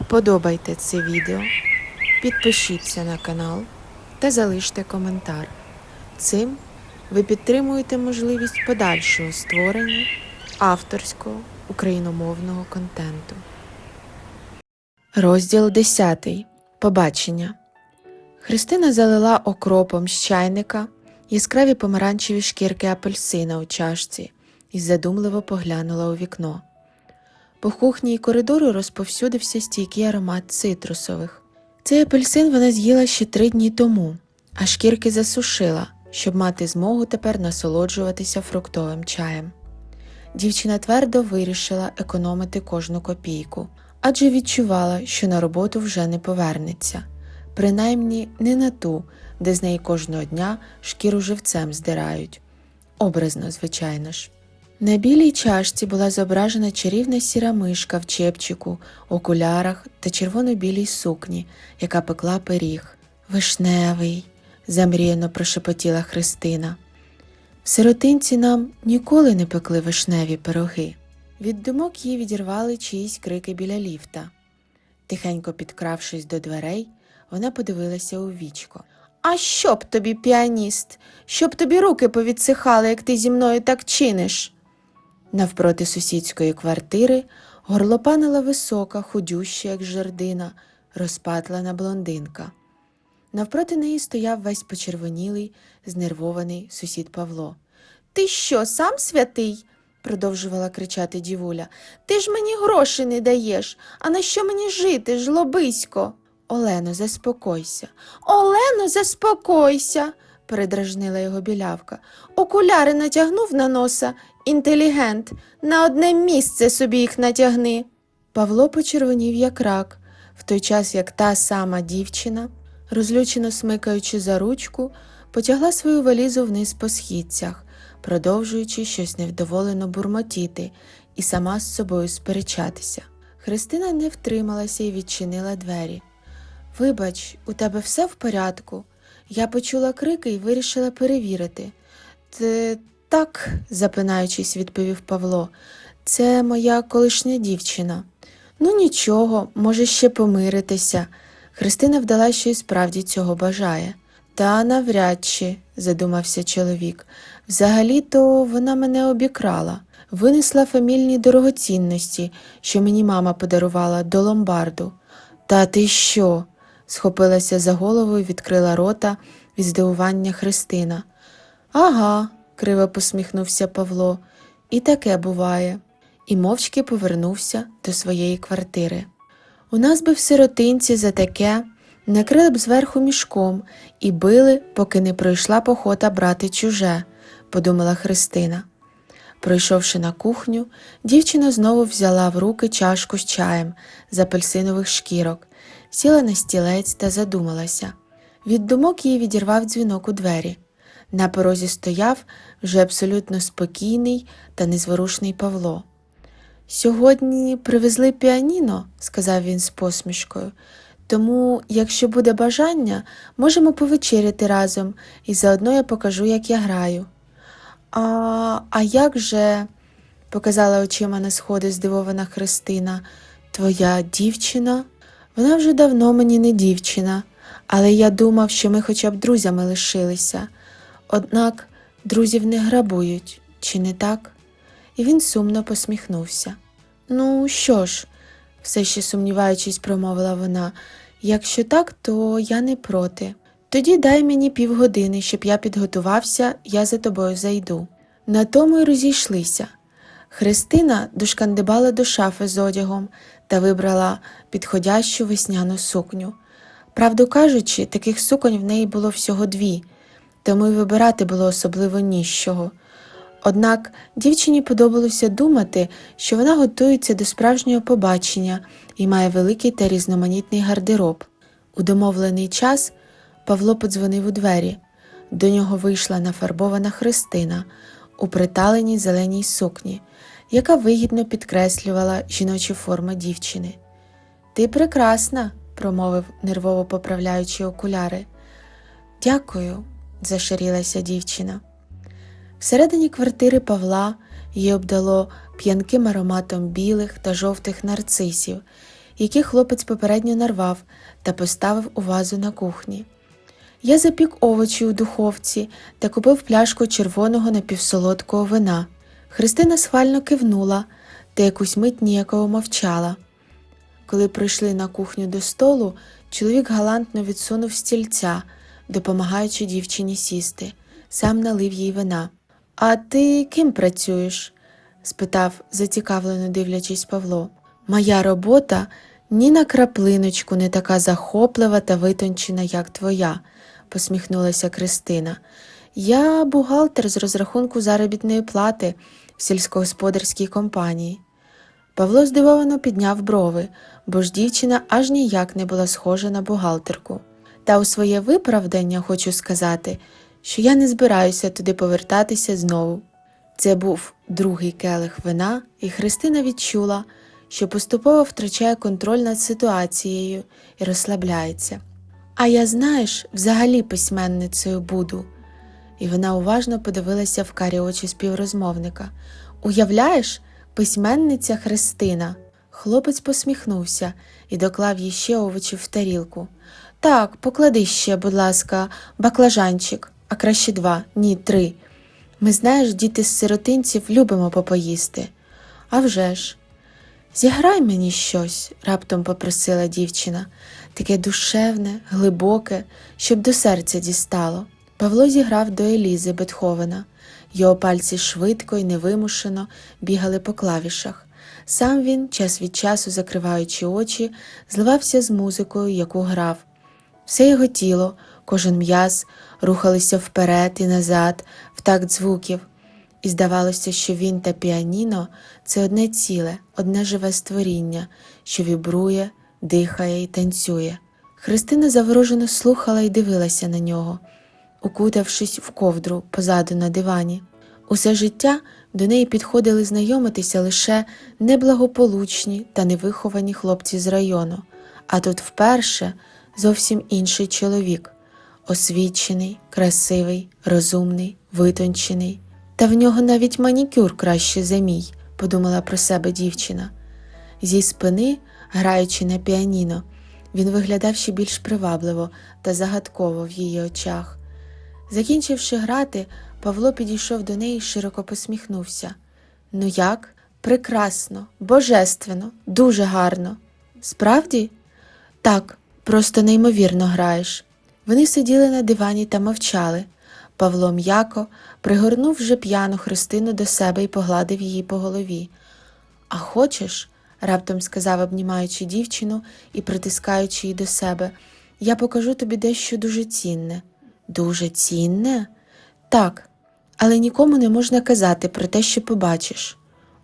Вподобайте це відео, підпишіться на канал та залиште коментар. Цим ви підтримуєте можливість подальшого створення авторського україномовного контенту. Розділ 10. Побачення. Христина залила окропом з чайника яскраві помаранчеві шкірки апельсина у чашці і задумливо поглянула у вікно. По кухні і коридору розповсюдився стійкий аромат цитрусових. Цей апельсин вона з'їла ще три дні тому, а шкірки засушила, щоб мати змогу тепер насолоджуватися фруктовим чаєм. Дівчина твердо вирішила економити кожну копійку, адже відчувала, що на роботу вже не повернеться, принаймні не на ту, де з неї кожного дня шкіру живцем здирають. Образно, звичайно ж. На білій чашці була зображена чарівна сіра мишка в чепчику, окулярах та червоно-білій сукні, яка пекла пиріг. Вишневий, замріяно прошепотіла Христина. В сиротинці нам ніколи не пекли вишневі пироги. Від думок її відірвали чиїсь крики біля ліфта. Тихенько підкравшись до дверей, вона подивилася у вічко. А що б тобі, піаніст? Щоб тобі руки повідсихали, як ти зі мною так чиниш. Навпроти сусідської квартири горлопанила висока, худюща, як жердина, розпатлана блондинка. Навпроти неї стояв весь почервонілий, знервований сусід Павло. Ти що, сам святий? продовжувала кричати дівуля. Ти ж мені гроші не даєш. А на що мені жити, жлобисько? Олено, заспокойся. Олено, заспокойся, передражнила його білявка. Окуляри натягнув на носа. Інтелігент, на одне місце собі їх натягни. Павло почервонів як рак, в той час як та сама дівчина, розлючено смикаючи за ручку, потягла свою валізу вниз по східцях, продовжуючи щось невдоволено бурмотіти і сама з собою сперечатися. Христина не втрималася і відчинила двері. Вибач, у тебе все в порядку? Я почула крики і вирішила перевірити. Т- так, запинаючись, відповів Павло, це моя колишня дівчина. Ну нічого, може ще помиритися. Христина вдала, що і справді цього бажає. Та навряд чи, задумався чоловік. Взагалі-то вона мене обікрала, винесла фамільні дорогоцінності, що мені мама подарувала до ломбарду. Та ти що? схопилася за голову і відкрила рота від здивування Христина. Ага, криво посміхнувся Павло, і таке буває, і мовчки повернувся до своєї квартири. У нас би в сиротинці за таке накрили б зверху мішком і били, поки не пройшла похота брати чуже, подумала Христина. Пройшовши на кухню, дівчина знову взяла в руки чашку з чаєм з апельсинових шкірок, сіла на стілець та задумалася. Від думок її відірвав дзвінок у двері. На порозі стояв вже абсолютно спокійний та незворушний Павло. Сьогодні привезли піаніно, сказав він з посмішкою, тому, якщо буде бажання, можемо повечеряти разом і заодно я покажу, як я граю. А, а як же, показала очима на сходи здивована Христина, твоя дівчина? Вона вже давно мені не дівчина, але я думав, що ми хоча б друзями лишилися. Однак друзів не грабують, чи не так? І він сумно посміхнувся. Ну, що ж, все ще сумніваючись, промовила вона, якщо так, то я не проти. Тоді дай мені півгодини, щоб я підготувався, я за тобою зайду. На тому й розійшлися. Христина дошкандибала до шафи з одягом та вибрала підходящу весняну сукню. Правду кажучи, таких суконь в неї було всього дві, тому й вибирати було особливо ніщого. Однак дівчині подобалося думати, що вона готується до справжнього побачення і має великий та різноманітний гардероб. У домовлений час Павло подзвонив у двері. До нього вийшла нафарбована Христина у приталеній зеленій сукні, яка вигідно підкреслювала жіночу форму дівчини. Ти прекрасна, промовив, нервово поправляючи окуляри. Дякую, зашарілася дівчина. Всередині квартири Павла її обдало п'янким ароматом білих та жовтих нарцисів, які хлопець попередньо нарвав та поставив у вазу на кухні. Я запік овочі у духовці та купив пляшку червоного напівсолодкого вина. Христина схвально кивнула та якусь мить ніяково мовчала. Коли прийшли на кухню до столу, чоловік галантно відсунув стільця, допомагаючи дівчині сісти, сам налив їй вина. А ти ким працюєш? спитав, зацікавлено дивлячись Павло. Моя робота ні на краплиночку не така захоплива та витончена, як твоя, посміхнулася Кристина. Я бухгалтер з розрахунку заробітної плати в сільськогосподарській компанії. Павло здивовано підняв брови, бо ж дівчина аж ніяк не була схожа на бухгалтерку. Та у своє виправдання хочу сказати, що я не збираюся туди повертатися знову. Це був другий келих вина, і Христина відчула, що поступово втрачає контроль над ситуацією і розслабляється. А я, знаєш, взагалі письменницею буду. І вона уважно подивилася в карі очі співрозмовника. Уявляєш, письменниця Христина. Хлопець посміхнувся і доклав їй ще овочів в тарілку. Так, поклади ще, будь ласка, баклажанчик, а краще два, ні, три. Ми, знаєш, діти з сиротинців любимо попоїсти. А вже ж. Зіграй мені щось, раптом попросила дівчина, таке душевне, глибоке, щоб до серця дістало. Павло зіграв до Елізи Бетховена. Його пальці швидко і невимушено бігали по клавішах. Сам він, час від часу закриваючи очі, зливався з музикою, яку грав. Все його тіло, кожен м'яз рухалися вперед і назад, в такт звуків, і здавалося, що він та піаніно це одне ціле, одне живе створіння, що вібрує, дихає і танцює. Христина заворожено слухала і дивилася на нього, укутавшись в ковдру позаду на дивані. Усе життя до неї підходили знайомитися лише неблагополучні та невиховані хлопці з району, а тут вперше зовсім інший чоловік освічений, красивий, розумний, витончений. Та в нього навіть манікюр краще за мій, подумала про себе дівчина. Зі спини, граючи на піаніно, він виглядав ще більш привабливо та загадково в її очах. Закінчивши грати, Павло підійшов до неї і широко посміхнувся. Ну як? Прекрасно, божественно, дуже гарно. Справді? Так, просто неймовірно граєш. Вони сиділи на дивані та мовчали. Павло м'яко пригорнув вже п'яну Христину до себе і погладив її по голові. А хочеш, раптом сказав, обнімаючи дівчину і притискаючи її до себе, я покажу тобі дещо дуже цінне. Дуже цінне? Так, але нікому не можна казати про те, що побачиш.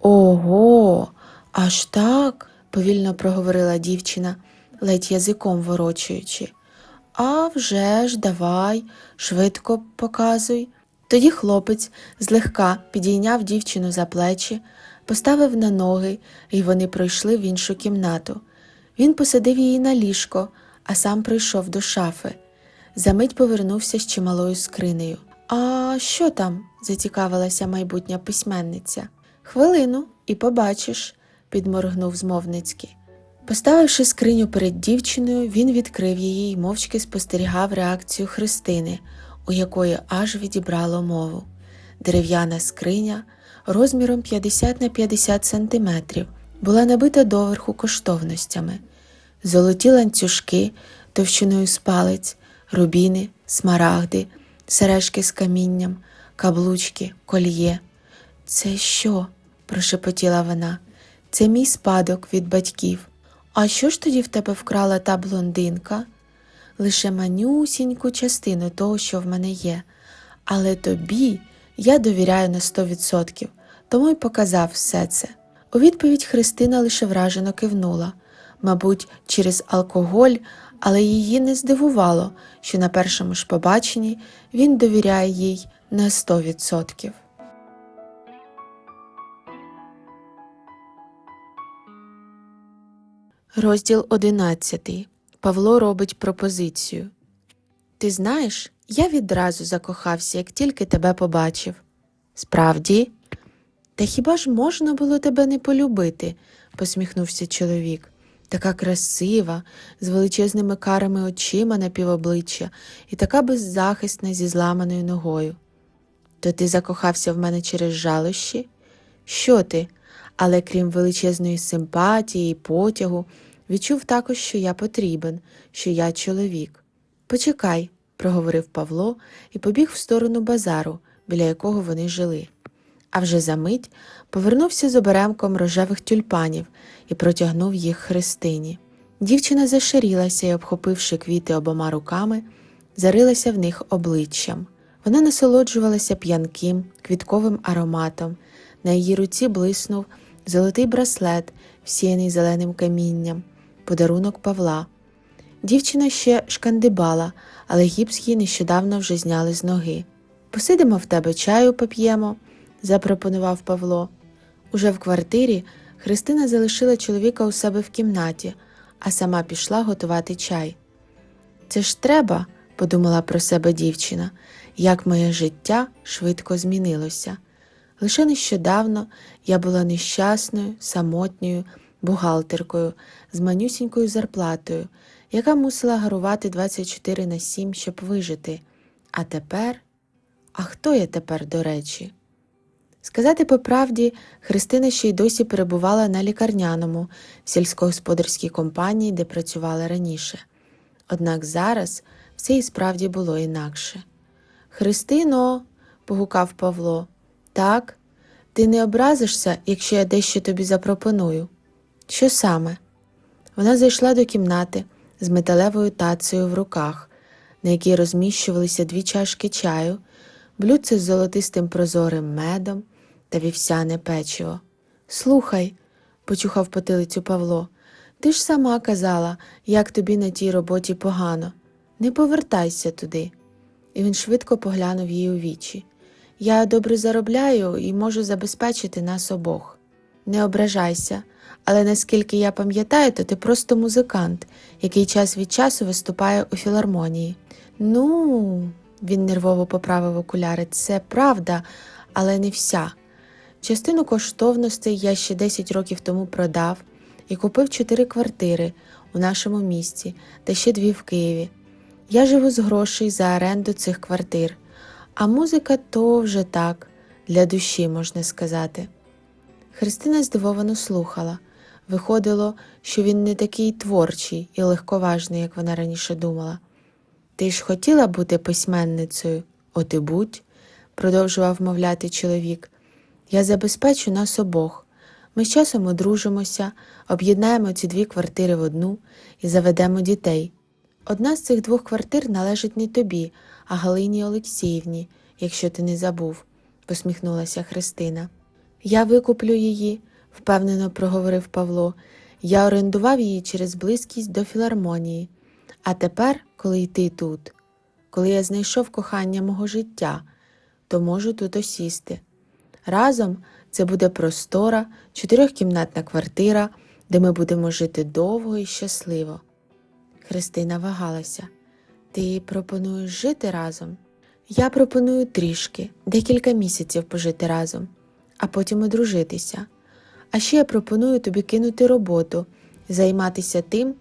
Ого, аж так, повільно проговорила дівчина, ледь язиком ворочуючи. А вже ж, давай, швидко показуй. Тоді хлопець злегка підійняв дівчину за плечі, поставив на ноги, і вони пройшли в іншу кімнату. Він посадив її на ліжко, а сам прийшов до шафи. Замить повернувся з чималою скринею. А що там? зацікавилася майбутня письменниця. Хвилину і побачиш, підморгнув змовницький. Поставивши скриню перед дівчиною, він відкрив її і мовчки спостерігав реакцію Христини, у якої аж відібрало мову. Дерев'яна скриня розміром 50 на 50 сантиметрів була набита доверху коштовностями, золоті ланцюжки товщиною з палець, рубіни, смарагди, сережки з камінням, каблучки, кольє. Це що? прошепотіла вона. Це мій спадок від батьків. А що ж тоді в тебе вкрала та блондинка? Лише манюсіньку частину того, що в мене є. Але тобі я довіряю на 100%, тому й показав все це. У відповідь Христина лише вражено кивнула, мабуть, через алкоголь, але її не здивувало, що на першому ж побаченні він довіряє їй на 100%. Розділ одинадцятий. Павло робить пропозицію. Ти знаєш, я відразу закохався, як тільки тебе побачив. Справді? Та хіба ж можна було тебе не полюбити? посміхнувся чоловік. така красива, з величезними карими очима на півобличчя і така беззахисна зі зламаною ногою. То ти закохався в мене через жалощі? Що ти? Але крім величезної симпатії і потягу, відчув також, що я потрібен, що я чоловік. Почекай, проговорив Павло і побіг в сторону базару, біля якого вони жили. А вже за мить повернувся з оберемком рожевих тюльпанів і протягнув їх Христині. Дівчина зашарілася і, обхопивши квіти обома руками, зарилася в них обличчям. Вона насолоджувалася п'янким, квітковим ароматом. На її руці блиснув золотий браслет, всіяний зеленим камінням, подарунок Павла. Дівчина ще шкандибала, але гіпс їй нещодавно вже зняли з ноги. Посидимо в тебе чаю поп'ємо, запропонував Павло. Уже в квартирі Христина залишила чоловіка у себе в кімнаті, а сама пішла готувати чай. Це ж треба, подумала про себе дівчина, як моє життя швидко змінилося. Лише нещодавно я була нещасною, самотньою бухгалтеркою з манюсінькою зарплатою, яка мусила гарувати 24 на 7, щоб вижити. А тепер. А хто я тепер, до речі? Сказати по правді, Христина ще й досі перебувала на лікарняному в сільськогосподарській компанії, де працювала раніше. Однак зараз все і справді було інакше. Христино, погукав Павло, так, ти не образишся, якщо я дещо тобі запропоную. Що саме? Вона зайшла до кімнати з металевою тацею в руках, на якій розміщувалися дві чашки чаю, блюдце з золотистим прозорим медом та вівсяне печиво. Слухай, почухав потилицю Павло, ти ж сама казала, як тобі на тій роботі погано. Не повертайся туди. І він швидко поглянув їй у вічі. Я добре заробляю і можу забезпечити нас обох. Не ображайся, але наскільки я пам'ятаю, то ти просто музикант, який час від часу виступає у філармонії. Ну, він нервово поправив окуляри, це правда, але не вся. Частину коштовностей я ще 10 років тому продав і купив чотири квартири у нашому місті та ще дві в Києві. Я живу з грошей за оренду цих квартир, а музика то вже так, для душі, можна сказати. Христина здивовано слухала. Виходило, що він не такий творчий і легковажний, як вона раніше думала. Ти ж хотіла бути письменницею, от і будь, продовжував мовляти чоловік. Я забезпечу нас обох. Ми з часом одружимося, об'єднаємо ці дві квартири в одну і заведемо дітей. Одна з цих двох квартир належить не тобі, а Галині Олексіївні, якщо ти не забув, посміхнулася Христина. Я викуплю її, впевнено проговорив Павло. Я орендував її через близькість до філармонії. А тепер, коли й ти тут, коли я знайшов кохання мого життя, то можу тут осісти. Разом це буде простора, чотирьохкімнатна квартира, де ми будемо жити довго і щасливо. Христина вагалася. Ти пропонуєш жити разом? Я пропоную трішки, декілька місяців пожити разом, а потім одружитися. А ще я пропоную тобі кинути роботу, займатися тим,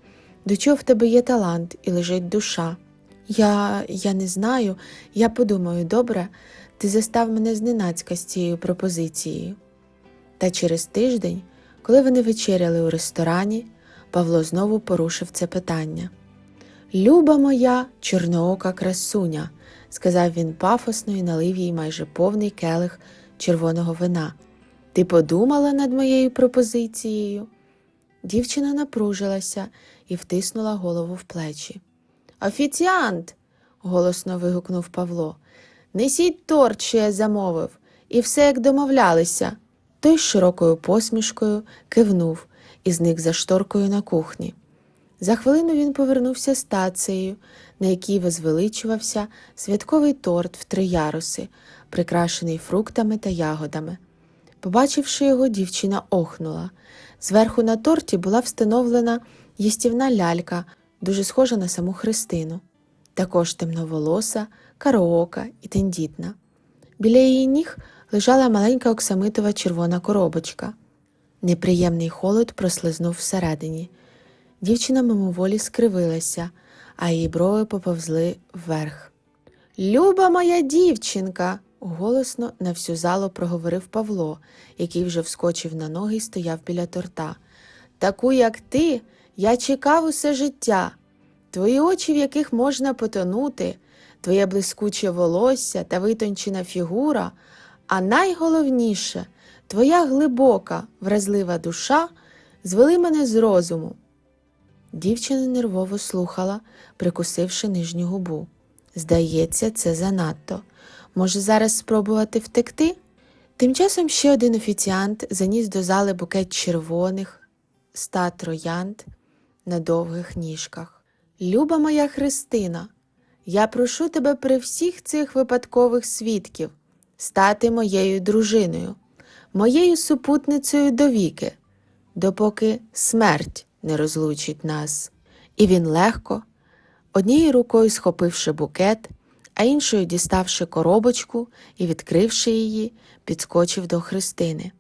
до чого в тебе є талант і лежить душа. Я я не знаю, я подумаю, добре, ти застав мене зненацька з цією пропозицією. Та через тиждень, коли вони вечеряли у ресторані, Павло знову порушив це питання. Люба моя чорноока красуня, сказав він пафосно і налив їй майже повний келих червоного вина. Ти подумала над моєю пропозицією? Дівчина напружилася і втиснула голову в плечі. Офіціант. голосно вигукнув Павло. Несіть торт, що я замовив, і все як домовлялися. Той з широкою посмішкою кивнув і зник за шторкою на кухні. За хвилину він повернувся з тацією, на якій возвеличувався святковий торт в три яруси, прикрашений фруктами та ягодами. Побачивши його, дівчина охнула. Зверху на торті була встановлена їстівна лялька, дуже схожа на саму Христину, також темноволоса, караока і тендітна. Біля її ніг лежала маленька оксамитова червона коробочка. Неприємний холод прослизнув всередині. Дівчина мимоволі скривилася, а її брови поповзли вверх. Люба моя дівчинка. Голосно на всю залу проговорив Павло, який вже вскочив на ноги і стояв біля торта. Таку, як ти, я чекав усе життя. Твої очі, в яких можна потонути, твоє блискуче волосся та витончена фігура, а найголовніше, твоя глибока, вразлива душа звели мене з розуму. Дівчина нервово слухала, прикусивши нижню губу. Здається, це занадто. Може, зараз спробувати втекти? Тим часом ще один офіціант заніс до зали букет червоних ста троянд на довгих ніжках. Люба моя Христина, я прошу тебе при всіх цих випадкових свідків стати моєю дружиною, моєю супутницею довіки, допоки смерть не розлучить нас. І він легко, однією рукою схопивши букет, а іншою діставши коробочку і відкривши її, підскочив до Христини.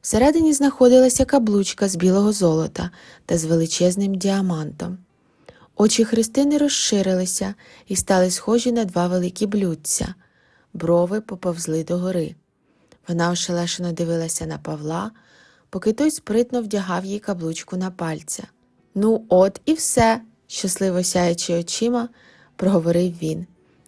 Всередині знаходилася каблучка з білого золота та з величезним діамантом. Очі Христини розширилися і стали схожі на два великі блюдця. Брови поповзли догори. Вона ошелешено дивилася на Павла, поки той спритно вдягав їй каблучку на пальця. Ну, от і все, щасливо сяючи очима, проговорив він.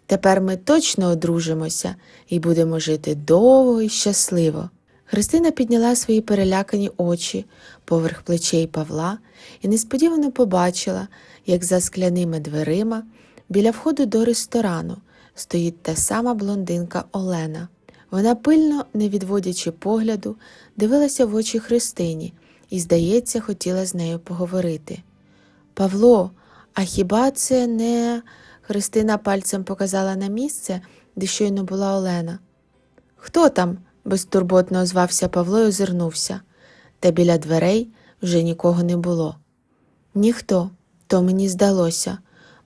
Тепер ми точно одружимося і будемо жити довго і щасливо. Христина підняла свої перелякані очі поверх плечей Павла і несподівано побачила, як за скляними дверима біля входу до ресторану стоїть та сама блондинка Олена. Вона пильно, не відводячи погляду, дивилася в очі Христині і, здається, хотіла з нею поговорити. Павло, а хіба це не. Христина пальцем показала на місце, де щойно була Олена. Хто там? безтурботно озвався Павло і озирнувся, та біля дверей вже нікого не було. Ніхто, то мені здалося,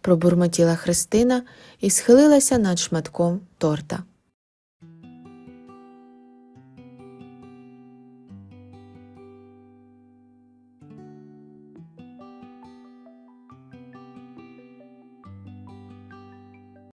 пробурмотіла Христина і схилилася над шматком торта.